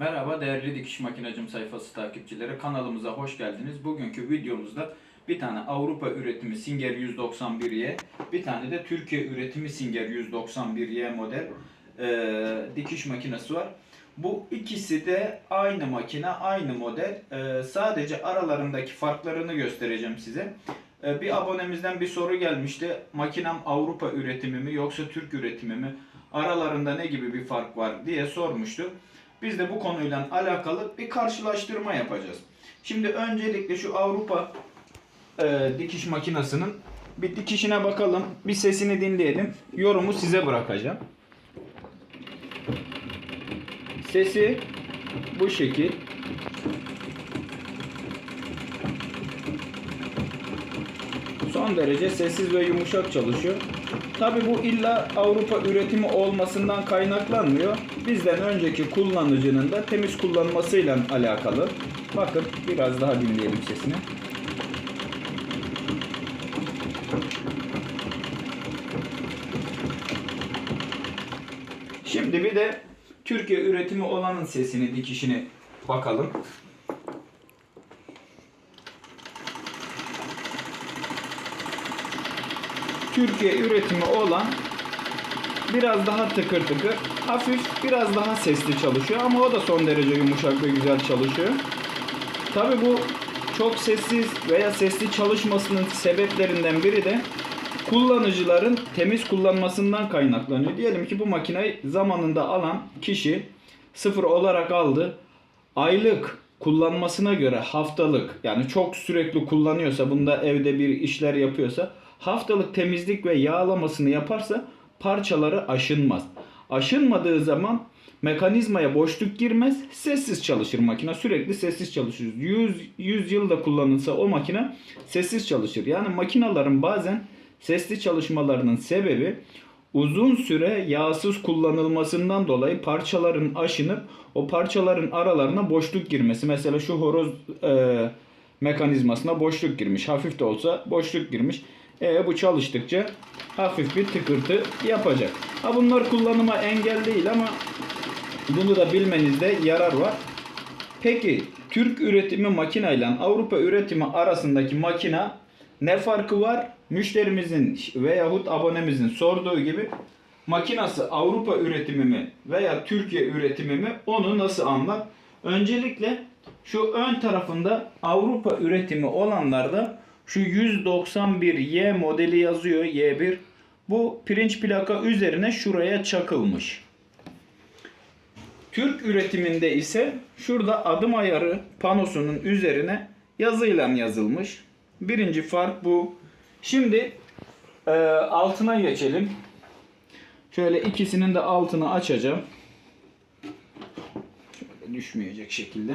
Merhaba değerli dikiş makinacım sayfası takipçileri kanalımıza hoş geldiniz. Bugünkü videomuzda bir tane Avrupa üretimi Singer 191Y, bir tane de Türkiye üretimi Singer 191Y model e, dikiş makinesi var. Bu ikisi de aynı makine, aynı model. E, sadece aralarındaki farklarını göstereceğim size. E, bir abonemizden bir soru gelmişti. Makinem Avrupa üretimi mi yoksa Türk üretimi mi? Aralarında ne gibi bir fark var diye sormuştu. Biz de bu konuyla alakalı bir karşılaştırma yapacağız. Şimdi öncelikle şu Avrupa e, dikiş makinesinin bir dikişine bakalım. Bir sesini dinleyelim. Yorumu size bırakacağım. Sesi bu şekil. Son derece sessiz ve yumuşak çalışıyor. Tabi bu illa Avrupa üretimi olmasından kaynaklanmıyor. Bizden önceki kullanıcının da temiz kullanmasıyla alakalı. Bakın biraz daha dinleyelim sesini. Şimdi bir de Türkiye üretimi olanın sesini, dikişini bakalım. Türkiye üretimi olan biraz daha tıkır tıkır, hafif biraz daha sesli çalışıyor ama o da son derece yumuşak ve güzel çalışıyor. Tabi bu çok sessiz veya sesli çalışmasının sebeplerinden biri de kullanıcıların temiz kullanmasından kaynaklanıyor. Diyelim ki bu makineyi zamanında alan kişi sıfır olarak aldı. Aylık kullanmasına göre haftalık yani çok sürekli kullanıyorsa bunda evde bir işler yapıyorsa haftalık temizlik ve yağlamasını yaparsa parçaları aşınmaz. Aşınmadığı zaman mekanizmaya boşluk girmez, sessiz çalışır makine. Sürekli sessiz çalışır. 100 100 yılda kullanılsa o makine sessiz çalışır. Yani makinaların bazen sesli çalışmalarının sebebi uzun süre yağsız kullanılmasından dolayı parçaların aşınıp o parçaların aralarına boşluk girmesi. Mesela şu horoz e, mekanizmasına boşluk girmiş. Hafif de olsa boşluk girmiş. E, bu çalıştıkça hafif bir tıkırtı yapacak. Ha bunlar kullanıma engel değil ama bunu da bilmenizde yarar var. Peki Türk üretimi makine ile Avrupa üretimi arasındaki makina ne farkı var? Müşterimizin veyahut abonemizin sorduğu gibi makinası Avrupa üretimi mi veya Türkiye üretimi mi onu nasıl anlar? Öncelikle şu ön tarafında Avrupa üretimi olanlarda şu 191Y modeli yazıyor Y1. Bu pirinç plaka üzerine şuraya çakılmış. Türk üretiminde ise şurada adım ayarı panosunun üzerine yazıyla yazılmış. Birinci fark bu. Şimdi e, altına geçelim. Şöyle ikisinin de altını açacağım. Şöyle düşmeyecek şekilde.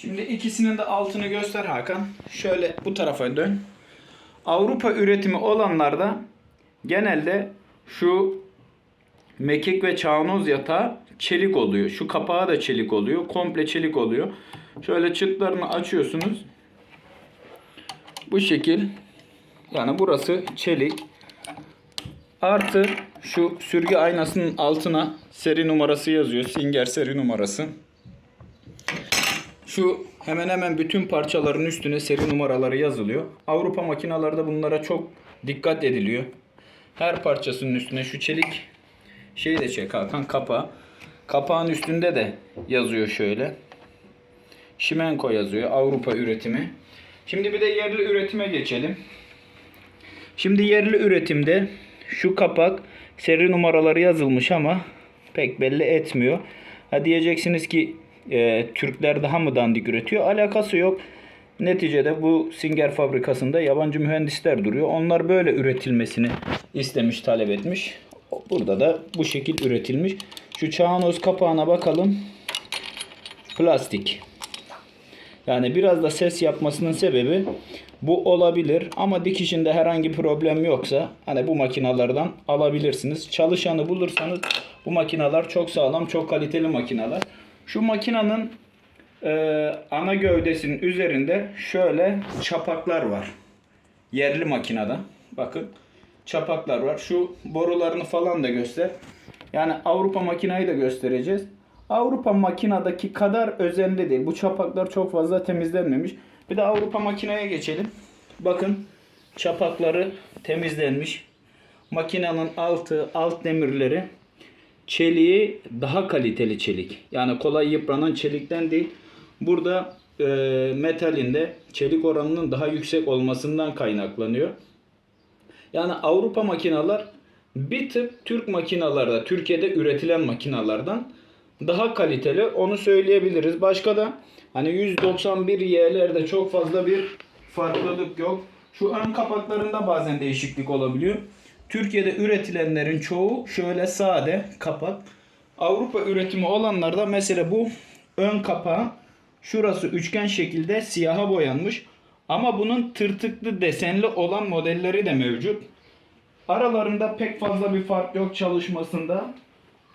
Şimdi ikisinin de altını göster Hakan. Şöyle bu tarafa dön. Avrupa üretimi olanlarda genelde şu mekik ve çavanoz yatağı çelik oluyor. Şu kapağı da çelik oluyor. Komple çelik oluyor. Şöyle çıtlarını açıyorsunuz. Bu şekil. Yani burası çelik. Artı şu sürgü aynasının altına seri numarası yazıyor. Singer seri numarası. Şu hemen hemen bütün parçaların üstüne seri numaraları yazılıyor. Avrupa makinalarda bunlara çok dikkat ediliyor. Her parçasının üstüne şu çelik şeyi de çek Hakan kapağı. Kapağın üstünde de yazıyor şöyle. Şimenko yazıyor. Avrupa üretimi. Şimdi bir de yerli üretime geçelim. Şimdi yerli üretimde şu kapak seri numaraları yazılmış ama pek belli etmiyor. Ha diyeceksiniz ki e, Türkler daha mı dandik üretiyor? Alakası yok. Neticede bu Singer fabrikasında yabancı mühendisler duruyor. Onlar böyle üretilmesini istemiş, talep etmiş. Burada da bu şekil üretilmiş. Şu çağanoz kapağına bakalım. Plastik. Yani biraz da ses yapmasının sebebi bu olabilir. Ama dikişinde herhangi problem yoksa hani bu makinalardan alabilirsiniz. Çalışanı bulursanız bu makinalar çok sağlam, çok kaliteli makinalar. Şu makinanın Ee, ana gövdesinin üzerinde şöyle çapaklar var. Yerli makinede. Bakın çapaklar var. Şu borularını falan da göster. Yani Avrupa makinayı da göstereceğiz. Avrupa makinadaki kadar özenli değil. Bu çapaklar çok fazla temizlenmemiş. Bir de Avrupa makineye geçelim. Bakın çapakları temizlenmiş. Makinenin altı, alt demirleri çeliği daha kaliteli çelik. Yani kolay yıpranan çelikten değil. Burada e, metalinde çelik oranının daha yüksek olmasından kaynaklanıyor. Yani Avrupa makinalar bir tık Türk makinalarda, Türkiye'de üretilen makinalardan daha kaliteli. Onu söyleyebiliriz. Başka da hani 191 Y'lerde çok fazla bir farklılık yok. Şu ön kapaklarında bazen değişiklik olabiliyor. Türkiye'de üretilenlerin çoğu şöyle sade kapak. Avrupa üretimi olanlarda mesela bu ön kapağı şurası üçgen şekilde siyaha boyanmış. Ama bunun tırtıklı desenli olan modelleri de mevcut. Aralarında pek fazla bir fark yok çalışmasında.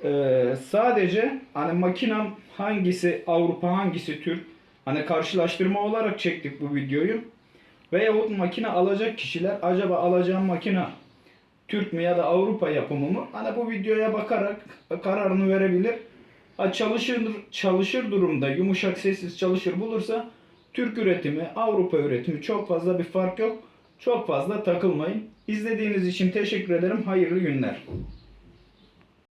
Ee, sadece hani makinem hangisi Avrupa hangisi Türk hani karşılaştırma olarak çektik bu videoyu. Veyahut makine alacak kişiler acaba alacağım makine Türk mü ya da Avrupa yapımı mı? Hani bu videoya bakarak kararını verebilir. Ha çalışır çalışır durumda yumuşak sessiz çalışır bulursa Türk üretimi, Avrupa üretimi çok fazla bir fark yok. Çok fazla takılmayın. İzlediğiniz için teşekkür ederim. Hayırlı günler.